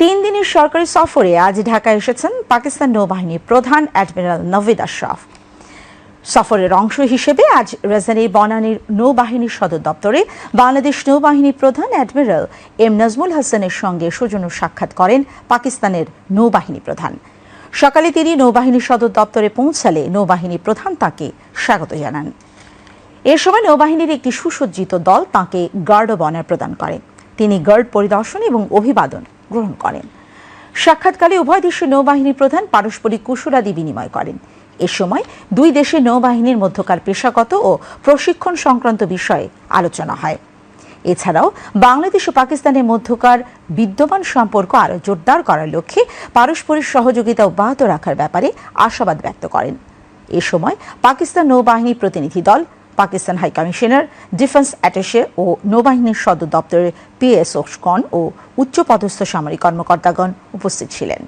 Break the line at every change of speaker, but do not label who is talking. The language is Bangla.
তিন দিনের সরকারি সফরে আজ ঢাকায় এসেছেন পাকিস্তান নৌবাহিনীর প্রধান অ্যাডমিরাল নভিদ আশরাফ। সফরের অংশ হিসেবে আজ রাজধানীর বনানীর নৌবাহিনীর সদর দপ্তরে বাংলাদেশ নৌবাহিনী প্রধান অ্যাডমিরাল এম নাজমুল হাসানের সঙ্গে সৌজন্য সাক্ষাৎ করেন পাকিস্তানের নৌবাহিনী প্রধান। সকালে তিনি নৌবাহিনীর সদর দপ্তরে পৌঁছালে নৌবাহিনী প্রধান তাকে স্বাগত জানান। এ সময় নৌবাহিনীর একটি সুসজ্জিত দল তাঁকে গার্ড অব অনার প্রদান করে। তিনি গার্ড পরিদর্শন এবং অভিবাদন গ্রহণ করেন। সাক্ষাৎকালে উভয় দেশের নৌবাহিনী প্রধান পারস্পরিক কুশলাদি বিনিময় করেন। এ সময় দুই দেশের নৌবাহিনীর মধ্যকার পেশাগত ও প্রশিক্ষণ সংক্রান্ত বিষয়ে আলোচনা হয়। এছাড়াও বাংলাদেশ ও পাকিস্তানের মধ্যকার বিদ্যমান সম্পর্ক আরও জোরদার করার লক্ষ্যে পারস্পরিক সহযোগিতা অব্যাহত রাখার ব্যাপারে আশাবাদ ব্যক্ত করেন। এ সময় পাকিস্তান নৌবাহিনী প্রতিনিধি দল Pakistan high commissioner, defence attache ও নৌবাহিনীর সদর দপ্তরের পিএসও কন ও উচ্চপদস্থ সামরিক কর্মকর্তাগণ উপস্থিত ছিলেন।